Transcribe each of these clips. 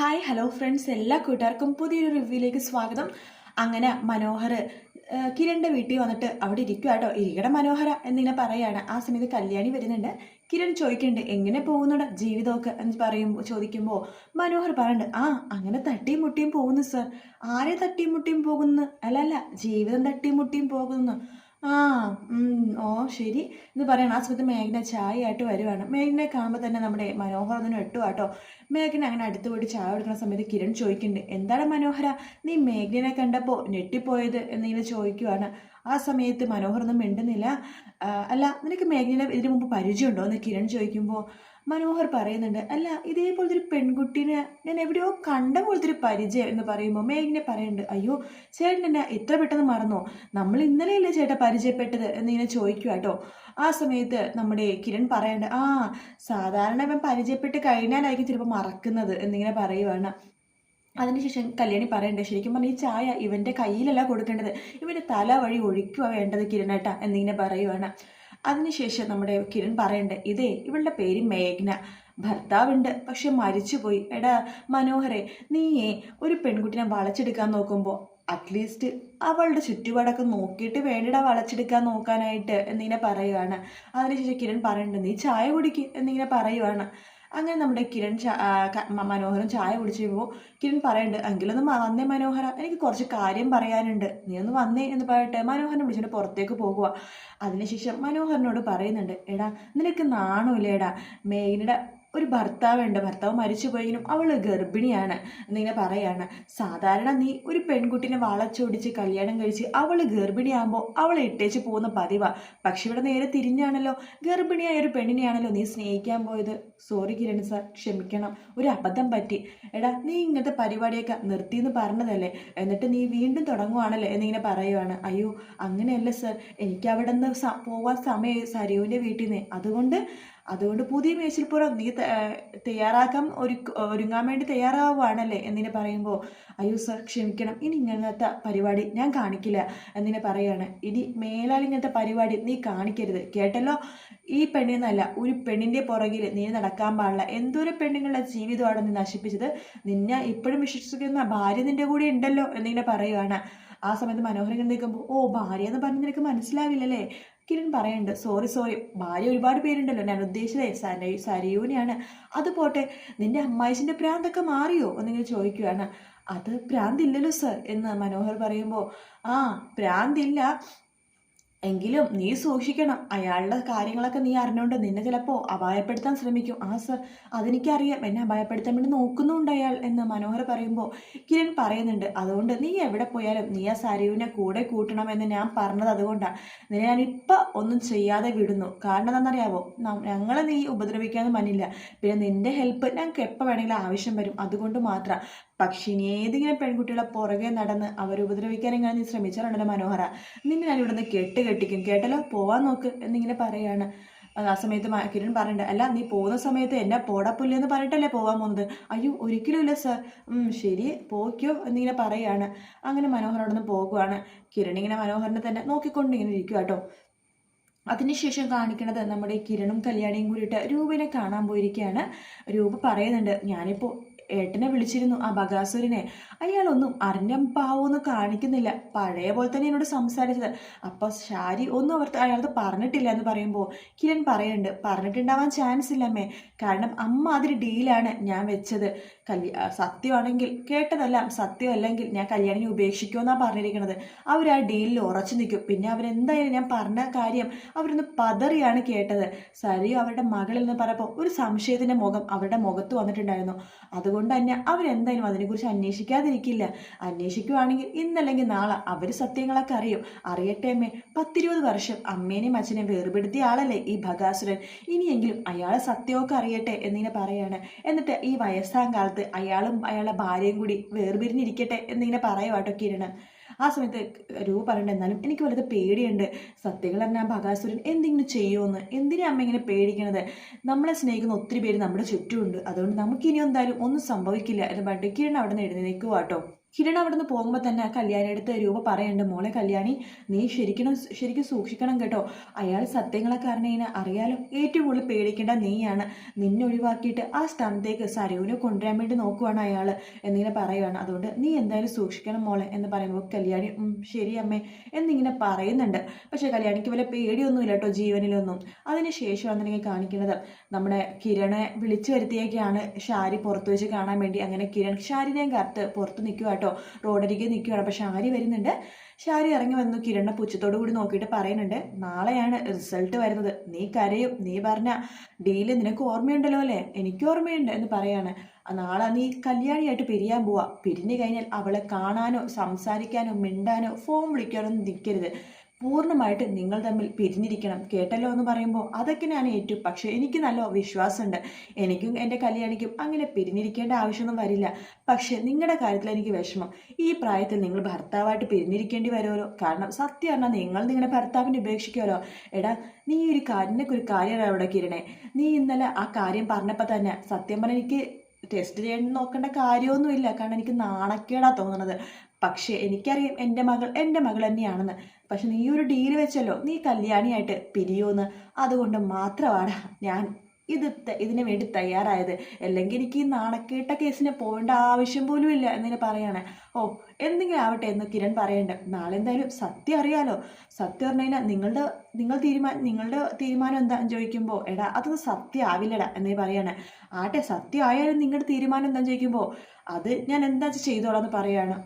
Hi hello friends എല്ലാ കൂട്ടുകാർക്കും പുതിയൊരു റിവ്യൂയിലേക്ക് സ്വാഗതം. അങ്ങനെ മനോഹർ കിരണിന്റെ വീട്ടിൽ വന്നിട്ട് അവിടെ ഇരിക്കുക കേട്ടോ ഇരിക്കട മനോഹര എന്നിങ്ങനെ പറയുകയാണ് ആ സമയത്ത് കല്യാണി വരുന്നുണ്ട്. കിരൺ ചോദിക്കുന്നുണ്ട് എങ്ങനെ പോകുന്നുണ്ട് ജീവിതമൊക്കെ? എന്ന് പറയുമ്പോൾ ചോദിക്കുമ്പോൾ മനോഹർ പറയുന്നുണ്ട് ആ അങ്ങനെ തട്ടിയും മുട്ടിയും പോകുന്നു സർ ആരെ തട്ടിയും മുട്ടിയും പോകുന്നു? അല്ല അല്ല ജീവിതം തട്ടിയും മുട്ടിയും പോകുന്നു. ആ ഓ ശരി. എന്ന് പറയണം ആ സമയത്ത് മേഘന ചായ ആയിട്ട് വരുവാണ്. മേഘനെ കാണുമ്പോൾ തന്നെ നമ്മുടെ മനോഹർ എട്ടു കേട്ടോ മേഘന അങ്ങനെ അടുത്ത് പോയിട്ട് ചായ കൊടുക്കുന്ന സമയത്ത് കിരൺ ചോദിക്കുന്നുണ്ട് എന്താണ് മനോഹര? നീ മേഘനെ കണ്ടപ്പോൾ ഞെട്ടിപ്പോയത്? എന്നിങ്ങനെ ചോദിക്കുവാണ്. ആ സമയത്ത് മനോഹർ ഒന്നും മിണ്ടുന്നില്ല അല്ല നിനക്ക് മേഘനെ ഇതിനു മുമ്പ് പരിചയമുണ്ടോ? എന്ന് കിരൺ ചോദിക്കുമ്പോൾ മനോഹർ പറയുന്നുണ്ട് അല്ല ഇതേപോലത്തെ ഒരു പെൺകുട്ടീനെ ഞാൻ എവിടെയോ കണ്ട പോലത്തെ ഒരു പരിചയം എന്ന് പറയുമ്പോൾ മേഘിനെ പറയുന്നുണ്ട് അയ്യോ ചേട്ടൻ എന്നെ എത്ര പെട്ടെന്ന് മറന്നോ? നമ്മൾ ഇന്നലെയല്ലേ ചേട്ടാ പരിചയപ്പെട്ടത്? എന്നിങ്ങനെ ചോദിക്കുക കേട്ടോ ആ സമയത്ത് നമ്മുടെ കിരൺ പറയണ്ട ആ സാധാരണ ഇവൻ പരിചയപ്പെട്ട് കഴിഞ്ഞാലായിരിക്കും ചിലപ്പോൾ മറക്കുന്നത് എന്നിങ്ങനെ പറയുവാണ്. അതിനുശേഷം കല്യാണി പറയണ്ടേ ശരിക്കും പറഞ്ഞാൽ ഈ ചായ ഇവന്റെ കയ്യിലല്ല കൊടുക്കേണ്ടത് ഇവന്റെ തല വഴി ഒഴിക്കുക വേണ്ടത് കിരണേട്ടാ എന്നിങ്ങനെ പറയുവാണ്. അതിനുശേഷം നമ്മുടെ കിരൺ പറയണ്ടേ ഇതേ ഇവളുടെ പേര് മേഘ്ന. ഭർത്താവുണ്ട് പക്ഷെ മരിച്ചുപോയി. എടാ മനോഹരെ നീയേ ഒരു പെൺകുട്ടിനെ വളച്ചെടുക്കാൻ നോക്കുമ്പോൾ അറ്റ്ലീസ്റ്റ് അവളുടെ ചുറ്റുപാടൊക്കെ നോക്കിയിട്ട് വേണ്ടിടാ വളച്ചെടുക്കാൻ നോക്കാനായിട്ട് എന്നിങ്ങനെ പറയുവാണ്. അതിനുശേഷം കിരൺ പറയുന്നുണ്ട് നീ ചായ കുടിക്ക് എന്നിങ്ങനെ പറയുവാണ്. അങ്ങനെ നമ്മുടെ കിരൺ മനോഹരൻ ചായ കുടിച്ച് പോകുമ്പോൾ കിരൺ പറയുന്നുണ്ട് എങ്കിലൊന്ന് വന്നേ മനോഹര എനിക്ക് കുറച്ച് കാര്യം പറയാനുണ്ട്. നീ ഒന്ന് വന്നേ എന്ന് പറയട്ടെ. മനോഹരനെ വിളിച്ചിട്ട് പുറത്തേക്ക് പോകുക അതിനുശേഷം മനോഹരനോട് പറയുന്നുണ്ട് എടാ നിനക്ക് നാണമില്ല എടാ മേഘനയുടെ ഒരു ഭർത്താവുണ്ട് ഭർത്താവ് മരിച്ചു പോയെങ്കിലും അവൾ ഗർഭിണിയാണ് എന്നിങ്ങനെ പറയാണ്. സാധാരണ നീ ഒരു പെൺകുട്ടിനെ വളച്ചൊടിച്ച് കല്യാണം കഴിച്ച് അവൾ ഗർഭിണിയാകുമ്പോൾ അവളെ ഇട്ടേച്ച് പോകുന്ന പതിവാ. പക്ഷെ ഇവിടെ നേരെ തിരിഞ്ഞാണല്ലോ. ഗർഭിണിയായ ഒരു പെണ്ണിനെയാണല്ലോ നീ സ്നേഹിക്കാൻ പോയത്. സോറി കിരൺ സാർ ക്ഷമിക്കണം. ഒരു അബദ്ധം പറ്റി. എടാ നീ ഇങ്ങനത്തെ പരിപാടിയൊക്കെ നിർത്തിയെന്ന് പറഞ്ഞതല്ലേ? എന്നിട്ട് നീ വീണ്ടും തുടങ്ങുവാണല്ലേ എന്നിങ്ങനെ പറയുവാണ്. അയ്യോ അങ്ങനെയല്ല സർ എനിക്ക് അവിടെ നിന്ന് പോവാൻ സമയം സരിയുവിന്റെ വീട്ടിൽ നിന്ന്. അതുകൊണ്ട് അതുകൊണ്ട് പുതിയ മേച്ചിൽപ്പുറം നീ തയ്യാറാക്കാൻ ഒരു ഒരുങ്ങാൻ വേണ്ടി തയ്യാറാവുകയാണല്ലേ എന്നിനെ പറയുമ്പോൾ അയ്യോ സർ ക്ഷമിക്കണം. ഇനി ഇങ്ങനത്തെ പരിപാടി ഞാൻ കാണിക്കില്ല എന്നിനെ പറയാണ്. ഇനി മേലാൽ ഇങ്ങനത്തെ പരിപാടി നീ കാണിക്കരുത്. കേട്ടല്ലോ? ഈ പെണ്ണിന്നല്ല ഒരു പെണ്ണിന്റെ പുറകിൽ നീ നടക്കാൻ പാടില്ല. എന്തോരം പെണ്ണുങ്ങളുടെ ജീവിതമാണ് നീ നശിപ്പിച്ചത്? നിന്നെ ഇപ്പോഴും വിശ്വസിക്കുന്ന ഭാര്യ നിന്റെ കൂടെ ഉണ്ടല്ലോ എന്നിങ്ങനെ പറയുകയാണ് ആ സമയത്ത് മനോഹരൻ നിൽക്കുമ്പോൾ ഓ ഭാര്യ എന്ന് പറഞ്ഞ് നിനക്ക് മനസ്സിലാവില്ലല്ലേ? കിരൺ പറയുന്നുണ്ട് സോറി സോറി ഭാര്യ ഒരുപാട് പേരുണ്ടല്ലോ. ഞാൻ ഉദ്ദേശിച്ചത് സര സരയൂനെയാണ്. അത് പോട്ടെ. നിന്റെ അമ്മായിച്ചിന്റെ പ്രാന്തൊക്കെ മാറിയോ? എന്നിങ്ങനെ ചോദിക്കുകയാണ് അത് പ്രാന്തില്ലല്ലോ സർ എന്ന് മനോഹർ പറയുമ്പോൾ ആ പ്രാന്തില്ല. എങ്കിലും നീ സൂക്ഷിക്കണം. അയാളുടെ കാര്യങ്ങളൊക്കെ നീ അറിഞ്ഞുകൊണ്ട് നിന്നെ ചിലപ്പോൾ അപായപ്പെടുത്താൻ ശ്രമിക്കും. ആ സർ അതെനിക്കറിയാം. എന്നെ അപായപ്പെടുത്താൻ വേണ്ടി നോക്കുന്നുണ്ട് അയാൾ എന്ന് മനോഹർ പറയുമ്പോൾ കിരൺ പറയുന്നുണ്ട്. അതുകൊണ്ട് നീ എവിടെ പോയാലും നീ ആ സരയുവിനെ കൂടെ കൂട്ടണമെന്ന് ഞാൻ പറഞ്ഞത് അതുകൊണ്ടാണ് നിന്നെ ഞാനിപ്പോൾ ഒന്നും ചെയ്യാതെ വിടുന്നു. കാരണം എന്താണെന്നറിയാവോ? ഞങ്ങളെ നീ ഉപദ്രവിക്കാനും മനില്ല. പിന്നെ നിന്റെ ഹെൽപ്പ് ഞങ്ങൾക്ക് എപ്പോൾ വേണമെങ്കിലും ആവശ്യം വരും. അതുകൊണ്ട് മാത്രം. പക്ഷേ ഇനി ഏതെങ്കിലും പെൺകുട്ടികളെ പുറകെ നടന്ന് അവരെ ഉപദ്രവിക്കാനെങ്ങനെ നീ ശ്രമിച്ചാലുണ്ടല്ലോ മനോഹര? നിന്നെ ഞാൻ ഇവിടുന്ന് കെട്ട് കെട്ടിക്കും. കേട്ടല്ലോ? പോവാൻ നോക്ക് എന്നിങ്ങനെ പറയാണ്. ആ സമയത്ത് കിരൺ പറയണ്ട അല്ല നീ പോകുന്ന സമയത്ത് എന്നെ പോടപ്പുല്ല എന്ന് പറഞ്ഞിട്ടല്ലേ പോവാൻ പോകുന്നത്? അയ്യോ ഒരിക്കലും ഇല്ല സർ. ശരി പോയിക്കോ എന്നിങ്ങനെ പറയാണ്. അങ്ങനെ മനോഹർ അവിടെ നിന്ന് പോകുവാണ്. കിരൺ ഇങ്ങനെ മനോഹരനെ തന്നെ നോക്കിക്കൊണ്ട് ഇങ്ങനെ ഇരിക്കുക കേട്ടോ. അതിനുശേഷം കാണിക്കുന്നത് നമ്മുടെ കിരണും കല്യാണിയും കൂടിയിട്ട് രൂപനെ കാണാൻ പോയിരിക്കുകയാണ്. രൂപ പറയുന്നുണ്ട് ഞാനിപ്പോൾ ഏട്ടനെ വിളിച്ചിരുന്നു ആ ബഗാസുരനെ. അയാളൊന്നും അറിഞ്ഞം പാവൊന്നും കാണിക്കുന്നില്ല. പഴയ പോലെ തന്നെ എന്നോട് സംസാരിച്ചത്. അപ്പോൾ ശാരി ഒന്നും അവർ അയാളത് പറഞ്ഞിട്ടില്ല എന്ന് പറയുമ്പോൾ കിരൺ പറയുന്നുണ്ട് പറഞ്ഞിട്ടുണ്ടാവാൻ ചാൻസ് ഇല്ലമ്മേ കാരണം അമ്മ അതിന് ഡീലാണ് ഞാൻ വെച്ചത്. കല്യ സത്യമാണെങ്കിൽ കേട്ടതെല്ലാം സത്യമല്ലെങ്കിൽ ഞാൻ കല്യാണിനെ ഉപേക്ഷിക്കുമെന്നാണ് പറഞ്ഞിരിക്കുന്നത് അവർ ആ ഡീലിൽ ഉറച്ചു നിൽക്കും. പിന്നെ അവരെന്തായാലും ഞാൻ പറഞ്ഞ കാര്യം അവരൊന്ന് പതറിയാണ് കേട്ടത്. സരിയു അവരുടെ മകളിൽ നിന്ന് പറയുമ്പോൾ ഒരു സംശയത്തിന്റെ മുഖം അവരുടെ മുഖത്ത് വന്നിട്ടുണ്ടായിരുന്നു. അതുകൊണ്ട് തന്നെ അവരെന്തായാലും അതിനെക്കുറിച്ച് അന്വേഷിക്കാതിരിക്കില്ല. അന്വേഷിക്കുവാണെങ്കിൽ ഇന്നല്ലെങ്കിൽ നാളെ അവർ സത്യങ്ങളൊക്കെ അറിയും. അറിയട്ടെ അമ്മേ. പത്തിരുപത് വർഷം അമ്മേനെയും അച്ഛനെയും വേർപെടുത്തിയ ആളല്ലേ ഈ ഭഗാസുരൻ? ഇനിയെങ്കിലും അയാളെ സത്യമൊക്കെ അറിയട്ടെ എന്നിങ്ങനെ പറയാണ്. എന്നിട്ട് ഈ വയസ്സാം കാലത്ത് അയാളും അയാളുടെ ഭാര്യയും കൂടി വേർപിരിഞ്ഞിരിക്കട്ടെ എന്നിങ്ങനെ പറയുവാട്ടോ കിരണ്. ആ സമയത്ത് രൂപ പറയണ്ട എന്നാലും എനിക്ക് വലുത് പേടിയുണ്ട്. സത്യങ്ങൾ പറഞ്ഞാൽ ഭഗാസുരൻ എന്തെങ്കിലും ചെയ്യുമെന്ന്? എന്തിനാ അമ്മ ഇങ്ങനെ പേടിക്കണത്? നമ്മളെ സ്നേഹിക്കുന്ന ഒത്തിരി പേര് നമ്മുടെ ചുറ്റുമുണ്ട്. അതുകൊണ്ട് നമുക്കിനി എന്തായാലും ഒന്നും സംഭവിക്കില്ല എന്ന് പറഞ്ഞിട്ട് അവിടെ നിന്ന് എഴുന്നേൽക്കുക കേട്ടോ കിരൺ അവിടുന്ന് പോകുമ്പോൾ തന്നെ കല്യാണി അടുത്ത് രൂപ പറയുന്നുണ്ട് മോളെ കല്യാണി നീ ശരിക്കണം ശരിക്കും സൂക്ഷിക്കണം കേട്ടോ. അയാൾ സത്യങ്ങളൊക്കെ അറിഞ്ഞു കഴിഞ്ഞാൽ അറിയാലോ. ഏറ്റവും കൂടുതൽ പേടിക്കേണ്ട നീയാണ്. നിന്നെ ഒഴിവാക്കിയിട്ട് ആ സ്ഥാനത്തേക്ക് സരയുവിനെ കൊണ്ടുവരാൻ വേണ്ടി നോക്കുവാണ് അയാൾ എന്നിങ്ങനെ പറയുവാണ്. അതുകൊണ്ട് നീ എന്തായാലും സൂക്ഷിക്കണം മോളെ എന്ന് പറയുമ്പോൾ കല്യാണി ശരി അമ്മേ എന്നിങ്ങനെ പറയുന്നുണ്ട്. പക്ഷേ കല്യാണിക്ക് വല്ല പേടിയൊന്നുമില്ല കേട്ടോ ജീവനിലൊന്നും. അതിന് ശേഷമാണ് എനിക്ക് കാണിക്കുന്നത്. നമ്മുടെ കിരണെ വിളിച്ചു വരുത്തിയൊക്കെയാണ് ഷാരി പുറത്തു വെച്ച് കാണാൻ വേണ്ടി. അങ്ങനെ കിരൺ ഷാരിനെയും കറുത്ത് പുറത്ത് നിൽക്കുക കേട്ടോ. റോഡരികെ നിൽക്കുകയാണ് അപ്പോൾ ഷാരി വരുന്നുണ്ട്. ഷാരി ഇറങ്ങി വന്നു. കിരണ പുച്ഛത്തോടു കൂടി നോക്കിയിട്ട് പറയുന്നുണ്ട് നാളെയാണ് റിസൾട്ട് വരുന്നത്. നീ കരയും. നീ പറഞ്ഞ ഡീൽ നിനക്ക് ഓർമ്മയുണ്ടല്ലോ അല്ലേ? എനിക്ക് ഓർമ്മയുണ്ട് എന്ന് പറയാണ്. നാളെ നീ കല്യാണിയായിട്ട് പിരിയാൻ പോവാ. പിരിഞ്ഞു കഴിഞ്ഞാൽ അവളെ കാണാനോ സംസാരിക്കാനോ മിണ്ടാനോ ഫോൺ വിളിക്കാനോ നിൽക്കരുത് പൂർണമായിട്ട് നിങ്ങൾ തമ്മിൽ പിരിഞ്ഞിരിക്കണം. കേട്ടല്ലോ എന്ന് പറയുമ്പോൾ അതൊക്കെ ഞാൻ ഏറ്റു. പക്ഷേ എനിക്ക് നല്ല വിശ്വാസമുണ്ട്. എനിക്കും എന്റെ കല്യാണിക്കും അങ്ങനെ പിരിഞ്ഞിരിക്കേണ്ട ആവശ്യമൊന്നും വരില്ല. പക്ഷേ നിങ്ങളുടെ കാര്യത്തിൽ എനിക്ക് വിഷമം. ഈ പ്രായത്തിൽ നിങ്ങൾ ഭർത്താവായിട്ട് പിരിഞ്ഞിരിക്കേണ്ടി വരുമല്ലോ. കാരണം സത്യം പറഞ്ഞാൽ നിങ്ങൾ നിങ്ങളുടെ ഭർത്താവിനെ ഉപേക്ഷിക്കുമല്ലോ. എടാ നീ ഒരു കാര്യനൊക്കെ ഒരു കാര്യമാണ് അവിടെ കിരണേ. നീ ഇന്നലെ ആ കാര്യം പറഞ്ഞപ്പോൾ തന്നെ സത്യം പറഞ്ഞാൽ എനിക്ക് ടെസ്റ്റ് ചെയ്യാൻ നോക്കേണ്ട കാര്യമൊന്നുമില്ല. കാരണം എനിക്ക് നാണക്കേടാ തോന്നുന്നത് പക്ഷേ എനിക്കറിയാം എന്റെ മകൾ എന്റെ മകൾ തന്നെയാണെന്ന്. പക്ഷെ നീ ഒരു ഡീൽ വെച്ചല്ലോ. നീ കല്യാണിയായിട്ട് പിരിയോന്ന്. അതുകൊണ്ട് മാത്രമാണ് ഞാൻ ഇത് ഇതിന് വേണ്ടി തയ്യാറായത്. അല്ലെങ്കിൽ എനിക്ക് ഈ നാണക്കേട്ട കേസിന് പോകേണ്ട ആവശ്യം പോലും ഇല്ല എന്നിങ്ങനെ പറയാണ്. ഓ എന്തെങ്കിലും ആവട്ടെ എന്ന് കിരൺ പറയണ്ട. നാളെ എന്തായാലും സത്യം അറിയാലോ. സത്യം പറഞ്ഞു കഴിഞ്ഞാൽ നിങ്ങളുടെ നിങ്ങൾ തീരുമാനം നിങ്ങളുടെ തീരുമാനം എന്താ ചോദിക്കുമ്പോൾ എടാ അതൊന്നും സത്യം ആവില്ലടാ എന്നേ പറയാണ്. ആട്ടെ സത്യം ആയാലും നിങ്ങളുടെ തീരുമാനം എന്താ ചോദിക്കുമ്പോൾ അത് ഞാൻ എന്താ ചെയ്തോളാം എന്ന് പറയാണ്.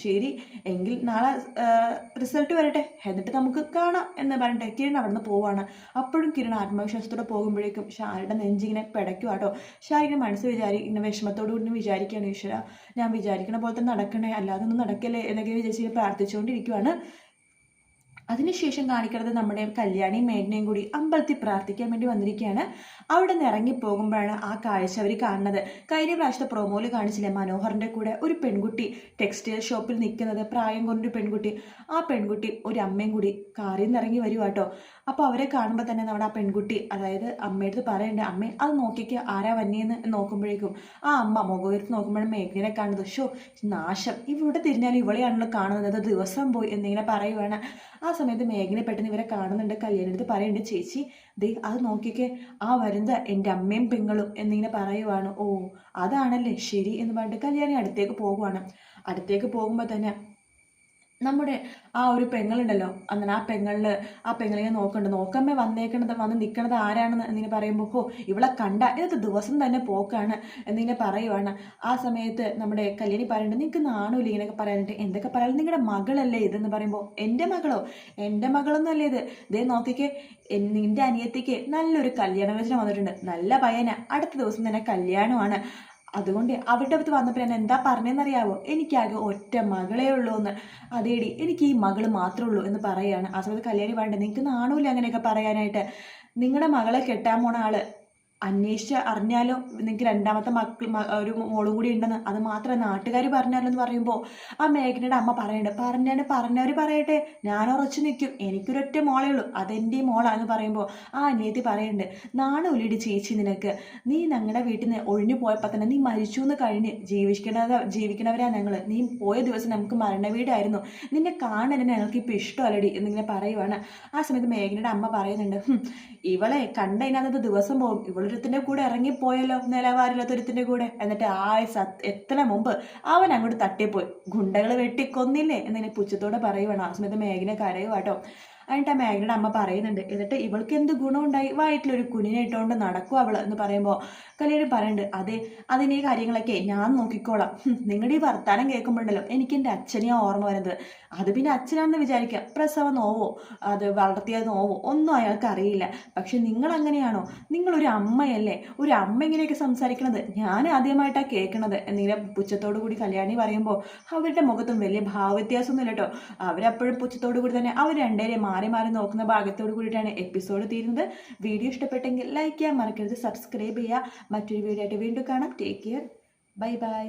ശരി. എങ്കിൽ നാളെ റിസൾട്ട് വരട്ടെ. എന്നിട്ട് നമുക്ക് കാണാം എന്ന് പറഞ്ഞിട്ട് കിരൺ അവിടെ നിന്ന് പോവാണ്. അപ്പോഴും കിരൺ ആത്മവിശ്വാസത്തോടെ പോകുമ്പോഴേക്കും ഷാരുടെ നെഞ്ചിങ്ങനെ പിടയ്ക്കും കേട്ടോ ഷാരിങ്ങനെ മനസ്സ് വിചാരി ഇങ്ങനെ വിഷമത്തോടു കൂടി വിചാരിക്കുകയാണ് ഈശ്വര. ഞാൻ വിചാരിക്കണ പോലെ തന്നെ നടക്കണേ അല്ലാതെ ഒന്നും നടക്കല്ലേ എന്നൊക്കെ വിചാരിച്ച് പ്രാർത്ഥിച്ചുകൊണ്ടിരിക്കുവാണ്. അതിനുശേഷം കാണിക്കുന്നത് നമ്മുടെ കല്യാണിയും മേടിനെയും കൂടി അമ്പലത്തിൽ പ്രാർത്ഥിക്കാൻ വേണ്ടി വന്നിരിക്കുകയാണ്. അവിടെ നിന്ന് ഇറങ്ങി പോകുമ്പോഴാണ് ആ കാഴ്ച അവർ കാണുന്നത്. കഴിഞ്ഞ പ്രാവശ്യത്തെ പ്രൊമോയിൽ കാണിച്ചില്ലേ മനോഹറിന്റെ കൂടെ ഒരു പെൺകുട്ടി ടെക്സ്റ്റൈൽ ഷോപ്പിൽ നിൽക്കുന്നത് പ്രായം കൊണ്ടൊരു പെൺകുട്ടി. ആ പെൺകുട്ടി ഒരു അമ്മയും കൂടി കാറിൽ നിന്ന് ഇറങ്ങി വരുവാ കേട്ടോ അപ്പോൾ അവരെ കാണുമ്പോൾ തന്നെ നമ്മുടെ ആ പെൺകുട്ടി അതായത് അമ്മയടുത്ത് പറയണ്ടേ അമ്മേ അത് നോക്കിക്ക് ആരാ വന്നിയെന്ന് നോക്കുമ്പോഴേക്കും ആ അമ്മ മുഖവരുത്ത് നോക്കുമ്പോഴും മേഘനെ കാണുന്നത്. ഷോ നാശം. ഇവിടെ തിരിഞ്ഞാൽ ഇവളെയാണല്ലോ കാണുന്നത്. ദിവസം പോയി എന്നിങ്ങനെ പറയുവാണ്. ആ സമയത്ത് മേഘനെ പെട്ടെന്ന് ഇവരെ കാണുന്നുണ്ട്. കല്യാണടുത്ത് പറയുന്നുണ്ട് ചേച്ചി ദേ അത് നോക്കിക്കേ ആ വരുന്നത് എന്റെ അമ്മയും പെങ്ങളും എന്നിങ്ങനെ പറയുവാണ്. ഓ അതാണല്ലേ? ശരി എന്ന് പറഞ്ഞിട്ട് കല്യാണി അടുത്തേക്ക് പോകുവാണ്. അടുത്തേക്ക് പോകുമ്പോൾ തന്നെ നമ്മുടെ ആ ഒരു പെങ്ങളുണ്ടല്ലോ അങ്ങനെ ആ പെങ്ങളിൽ ആ പെങ്ങളിനെ നോക്കണ്ട് നോക്കമ്മേ വന്നേക്കണത് വന്ന് നിൽക്കണത് ആരാണെന്ന് എന്നിങ്ങനെ പറയുമ്പോൾ ഹോ ഇവളെ കണ്ട ഇതൊക്കെ ദിവസം തന്നെ പോക്കാണ് എന്നിങ്ങനെ പറയുവാണ്. ആ സമയത്ത് നമ്മുടെ കല്യാണി പറയുന്നുണ്ട് നിങ്ങൾക്ക് നാണമില്ല ഇങ്ങനെയൊക്കെ പറയാനുണ്ട്. എന്തൊക്കെ പറയാൻ? നിങ്ങളുടെ മകളല്ലേ ഇതെന്ന് പറയുമ്പോൾ എന്റെ മകളോ? എന്റെ മകളൊന്നും അല്ലേ ഇത്? ഇതേ നോക്കിക്കേ നിന്റെ അനിയത്തിക്ക് നല്ലൊരു കല്യാണ വന്നിട്ടുണ്ട്. നല്ല പയ്യന. അടുത്ത ദിവസം തന്നെ കല്യാണമാണ്. അതുകൊണ്ട് അവരുടെ അടുത്ത് വന്നപ്പോൾ ഞാൻ എന്താ പറഞ്ഞതെന്നറിയാവോ എനിക്കാകെ ഒറ്റ മകളേ ഉള്ളൂ എന്ന് അതേടി എനിക്ക് ഈ മകൾ മാത്രമേ ഉള്ളൂ എന്ന് പറയുകയാണ് ആ സമയത്ത് കല്യാണി വേണ്ട നിങ്ങൾക്ക് നാണമില്ല അങ്ങനെയൊക്കെ പറയാനായിട്ട്. നിങ്ങളുടെ മകളെ കെട്ടാൻ പോണ ആൾ അന്വേഷിച്ച് അറിഞ്ഞാലോ നിങ്ങൾക്ക് രണ്ടാമത്തെ മക്കൾ ഒരു മോളും കൂടി ഉണ്ടെന്ന്. അത് മാത്രം നാട്ടുകാർ പറഞ്ഞാലോ എന്ന് പറയുമ്പോൾ ആ മേഘനയുടെ അമ്മ പറയുന്നുണ്ട് പറഞ്ഞാണ് പറഞ്ഞവർ പറയട്ടെ. ഞാൻ ഉറച്ചു നിൽക്കും എനിക്കൊരൊറ്റ മോളേ ഉള്ളൂ. അതെന്റെ മോളാന്ന് പറയുമ്പോൾ ആ അനിയത്തി പറയുന്നുണ്ട് നാണമില്ലടി ചേച്ചി നിനക്ക്. നീ ഞങ്ങളുടെ വീട്ടിൽ നിന്ന് ഒഴിഞ്ഞു പോയപ്പോൾ തന്നെ നീ മരിച്ചു എന്ന് കഴിഞ്ഞ് ജീവിക്കണത് ജീവിക്കണവരാ ഞങ്ങൾ നീ പോയ ദിവസം നമുക്ക് മരണ വീടായിരുന്നു നിന്നെ കാണാൻ ഞങ്ങൾക്ക് ഇപ്പോൾ ഇഷ്ടമല്ലടി എന്നിങ്ങനെ പറയുവാണ്. ആ സമയത്ത് മേഘനയുടെ അമ്മ പറയുന്നുണ്ട് ഇവളെ കണ്ടതിനകത്ത് ദിവസം പോകും. ഇവളൊരുത്തിന്റെ കൂടെ ഇറങ്ങിപ്പോയല്ലോ നിലവാരില്ലാത്തൊരുത്തിന്റെ കൂടെ. എന്നിട്ട് ആയ എത്ര മുമ്പ് അവൻ അങ്ങോട്ട് തട്ടിപ്പോയി. ഗുണ്ടകൾ വെട്ടിക്കൊന്നില്ലേ? എന്നിങ്ങനെ പുച്ഛത്തോടെ പറയുവാണ്. ആ സമയത്ത് മേഘിനെ കരയുവാട്ടോ എന്നിട്ട് ആ മേഘനയുടെ അമ്മ പറയുന്നുണ്ട്. എന്നിട്ട് ഇവൾക്ക് എന്ത് ഗുണമുണ്ടായി? കുഞ്ഞിനെ ഇട്ടുകൊണ്ട് നടക്കും അവൾ എന്ന് പറയുമ്പോൾ കല്യാണി പറയുന്നുണ്ട് അതെ അതിനെ കാര്യങ്ങളൊക്കെ ഞാൻ നോക്കിക്കോളാം. നിങ്ങളുടെ ഈ വർത്താനം കേൾക്കുമ്പോഴല്ലോ എനിക്ക് എന്റെ അച്ഛനെയാ ഓർമ്മ വരുന്നത്. അത് പിന്നെ അച്ഛനാണെന്ന് വിചാരിക്കാം. പ്രസവ നോവോ? അത് വളർത്തിയ നോവോ? ഒന്നും അയാൾക്ക് അറിയില്ല. പക്ഷെ നിങ്ങൾ അങ്ങനെയാണോ? നിങ്ങളൊരു അമ്മയല്ലേ? ഒരു അമ്മ ഇങ്ങനെയൊക്കെ സംസാരിക്കണത്? ഞാൻ ആദ്യമായിട്ടാണ് കേൾക്കണത് എന്നിങ്ങനെ പുച്ഛത്തോടു കൂടി കല്യാണി പറയുമ്പോൾ അവരുടെ മുഖത്തും വലിയ ഭാവവ്യത്യാസമൊന്നുമില്ല കേട്ടോ അവരപ്പോഴും പുച്ഛത്തോടു കൂടി തന്നെ അവർ രണ്ടുപേരെ മാറി മാറി നോക്കുന്ന ഭാഗത്തോട് കൂടിയിട്ടാണ് എപ്പിസോഡ് തീരുന്നത്. വീഡിയോ ഇഷ്ടപ്പെട്ടെങ്കിൽ ലൈക്ക് ചെയ്യാൻ മറക്കരുത് സബ്സ്ക്രൈബ് ചെയ്യുക. മറ്റൊരു വീഡിയോ ആയിട്ട് വീണ്ടും കാണാം. Take care bye bye